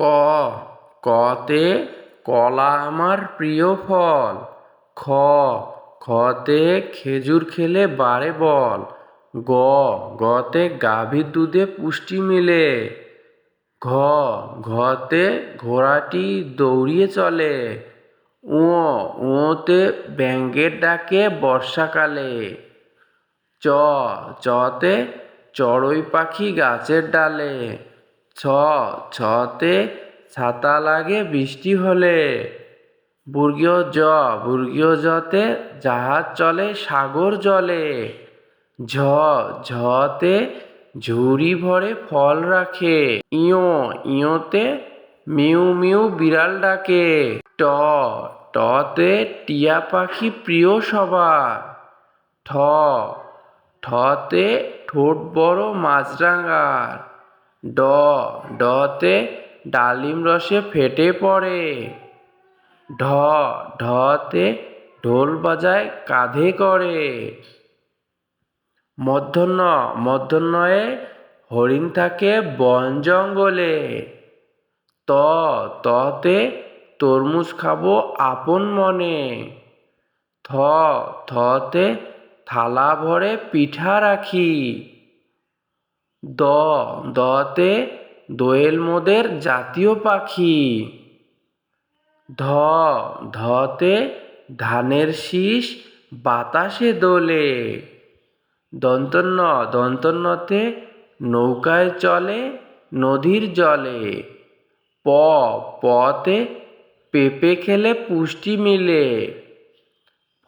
ক, কতে কলা আমার প্রিয় ফল। খ, খতে খেজুর খেলে বাড়ে বল। গ, গতে গাভীর দুধে পুষ্টি মিলে। ঘ, ঘতে ঘোড়াটি দৌড়িয়ে চলে। উ উতে ব্যাঙের ডাকে বর্ষাকালে। চ, চতে চড়ুই পাখি গাছের ডালে। ছ, ছতে ছাতা লাগে বৃষ্টি হলে। বুর্গীয় জ, বুর্গীয় জতে জাহাজ চলে, সাগর জলে। ঝ, ঝতে ঝুড়ি ভরে ফল রাখে। ইয়, ইয়তে মিউ মিউ বিড়াল ডাকে। ট, টতে টিয়া পাখি প্রিয় সবার। ঠ, ঠতে ঠোঁট বড় মাছরাঙার। ড, ডতে ডালিম রসে ফেটে পড়ে। ঢ, ঢতে ঢোল বাজায় কাঁধে করে। মধ্যাহ্ন, মধ্যাহ্নয়ে হরিণ থাকে বন জঙ্গলে। ত, ততে তরমুজ খাব আপন মনে। থ, থতে থালা ভরে পিঠা রাখি। দ, দতে দোয়েল মোদের জাতীয় পাখি। ধ, ধতে ধানের শীষ বাতাসে দোলে। দন্তন্য দন্তন্যতে নৌকায় চলে, নদীর জলে। প, পতে পেঁপে খেলে পুষ্টি মিলে।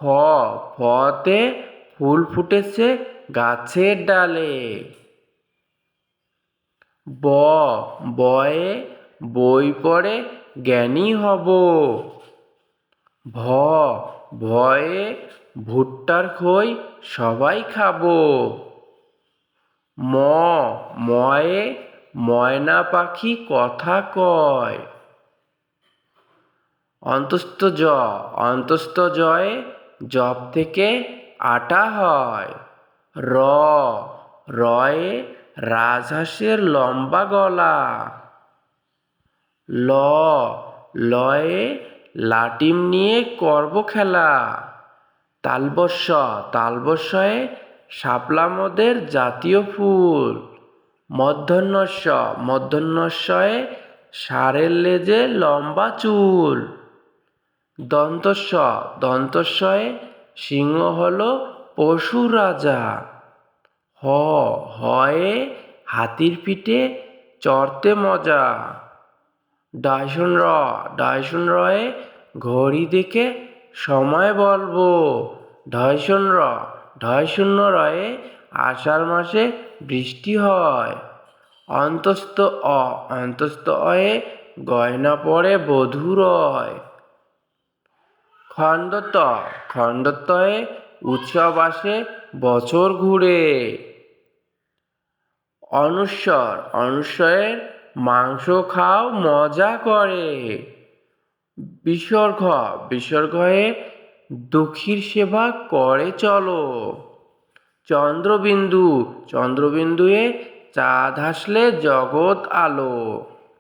ফ, ফতে ফুল ফুটেছে গাছের ডালে। ব, বয়ে বই পড়ে জ্ঞানী হব। ভ, ভয়ে ভুট্টার খই সবাই খাব। ম, ময়ে ময়না পাখি কথা কয়। অন্তস্থ জ, অন্তস্থ জয়ে জব থেকে আটা হয়। র, রয়ে রাজহাঁসের লম্বা গলা। ল, লয়ে লাটিম নিয়ে করব খেলা। তালবস্য, তালবস্যয়ে শাপলা মদের জাতীয় ফুল। মধ্যাহ্নস্য মধ্যাহ্নস্যয়ে ষাঁড়ের লেজে লম্বা চুল। দন্তস্ব দন্তস্বয়ে সিংহ হল পশু রাজা। হ, হয়ে হাতির পিঠে চড়তে মজা। ডাইশন র ডাইশন রয়ে ঘড়ি দেখে সময় বলব। ঢয়শন র ঢয়শূন্য রয়ে আষাঢ় মাসে বৃষ্টি হয়। অন্তস্থ অ, অন্তস্থ অয়ে গয়না পরে বধূ রয়। খণ্ডত খণ্ডতয়ে উৎসব আসে বছর ঘুরে। অনুস্বর অনুস্বরের মাংস খাও, মজা করে। বিসর্গ, বিসর্গয়ে দুঃখীর সেবা করে চলো। চন্দ্রবিন্দু, চন্দ্রবিন্দুয়ে চাঁদ হাসলে জগৎ আলো।